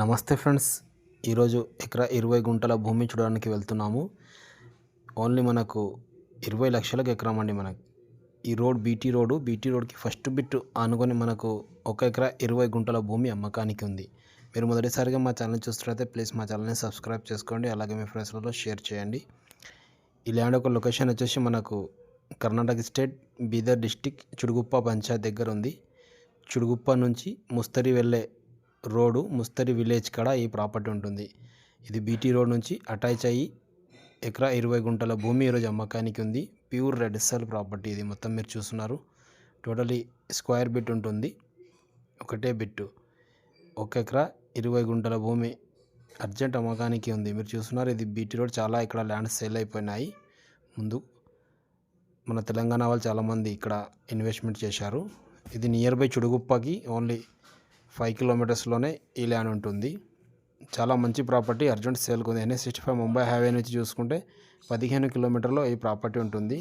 నమస్తే ఫ్రెండ్స్ ఈరోజు ఎకరా ఇరవై గుంటల భూమి చూడడానికి వెళ్తున్నాము. ఓన్లీ మనకు ఇరవై లక్షలకు ఎకరం అండి మనకు. ఈ రోడ్ బీటీ రోడ్ బీటీ రోడ్కి ఫస్ట్ బిట్ ఆనుకొని మనకు ఒక ఎకరా ఇరవై గుంటల భూమి అమ్మకానికి ఉంది. మీరు మొదటిసారిగా మా ఛానల్ చూస్తున్నట్లయితే ప్లీజ్ మా ఛానల్ని సబ్స్క్రైబ్ చేసుకోండి అలాగే మీ ఫ్రెండ్స్లలో షేర్ చేయండి. ఈ ల్యాండ్ ఒక లొకేషన్ వచ్చేసి మనకు కర్ణాటక స్టేట్ బీదర్ డిస్టిక్ చుడుగుప్ప పంచాయత్ దగ్గర ఉంది. చుడుగుప్ప నుంచి ముస్తరి వెళ్ళే రోడ్డు ముస్తరి విలేజ్ కాడ ఈ ప్రాపర్టీ ఉంటుంది. ఇది బీటీ రోడ్ నుంచి అటాచ్ అయ్యి ఎకరా ఇరవై గుంటల భూమి ఈరోజు అమ్మకానికి ఉంది. ప్యూర్ రెడ్ సెల్ ప్రాపర్టీ ఇది మొత్తం మీరు చూస్తున్నారు. టోటలీ స్క్వేర్ బిట్ ఉంటుంది. ఒకటే బిట్టు. ఒక ఎకరా ఇరవై గుంటల భూమి అర్జెంట్ అమ్మకానికి ఉంది. మీరు చూస్తున్నారు ఇది బీటీ రోడ్. చాలా ఇక్కడ ల్యాండ్ సేల్ అయిపోయినాయి. ముందు మన తెలంగాణ వాళ్ళు చాలామంది ఇక్కడ ఇన్వెస్ట్మెంట్ చేశారు. ఇది నియర్ బై చుడుగుప్పకి ఓన్లీ ఫైవ్ కిలోమీటర్స్లోనే ఈ ల్యాండ్ ఉంటుంది. చాలా మంచి ప్రాపర్టీ అర్జెంట్ సేల్కి ఉంది NS sixty five Mumbai highway నుంచి చూసుకుంటే పదిహేను కిలోమీటర్లో ఈ ప్రాపర్టీ ఉంటుంది.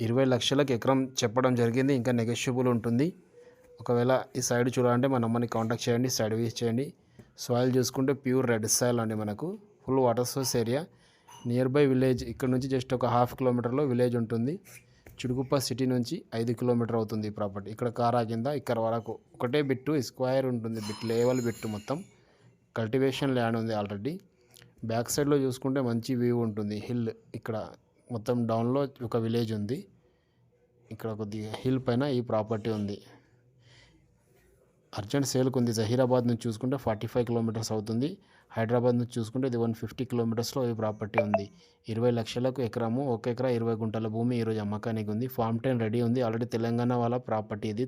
ఇరవై లక్షలకు ఎకరం చెప్పడం జరిగింది. ఇంకా నెగోషియబుల్ ఉంటుంది. ఒకవేళ ఈ సైడ్ చూడాలంటే మన అమ్మని కాంటాక్ట్ చేయండి సైడ్ వీస్ చేయండి. సాయిల్ చూసుకుంటే ప్యూర్ రెడ్ సాయిల్ అండి మనకు. Full water source area near by village ఇక్కడ నుంచి జస్ట్ ఒక హాఫ్ కిలోమీటర్లో విలేజ్ ఉంటుంది. చిడుగుప్ప సిటీ నుంచి ఐదు కిలోమీటర్ అవుతుంది ఈ ప్రాపర్టీ. ఇక్కడ కారా కింద ఇక్కడ వరకు ఒకటే బిట్టు స్క్వైర్ ఉంటుంది బిట్ లేవల్ బిట్టు మొత్తం. కల్టివేషన్ ల్యాండ్ ఉంది ఆల్రెడీ. బ్యాక్ సైడ్లో చూసుకుంటే మంచి వ్యూ ఉంటుంది. హిల్ ఇక్కడ మొత్తం డౌన్లో ఒక విలేజ్ ఉంది. ఇక్కడ కొద్దిగా హిల్ పైన ఈ ప్రాపర్టీ ఉంది. అర్జెంట్ సేల్కి ఉంది. జహీరాబాద్ నుంచి చూసుకుంటే ఫార్టీ ఫైవ్ కిలోమీటర్స్ అవుతుంది. హైదరాబాద్ నుంచి చూసుకుంటే ఇది వన్ ఫిఫ్టీ కిలోమీటర్స్లో ఈ ప్రాపర్టీ ఉంది. ఇరవై లక్షలకు ఎకరము ఒక ఎకరా ఇరవై గుంటల భూమి ఈరోజు అమ్మకానికి ఉంది. ఫామ్ టెన్ రెడీ ఉంది. ఆల్రెడీ తెలంగాణ వాళ్ళ ప్రాపర్టీ ఇది.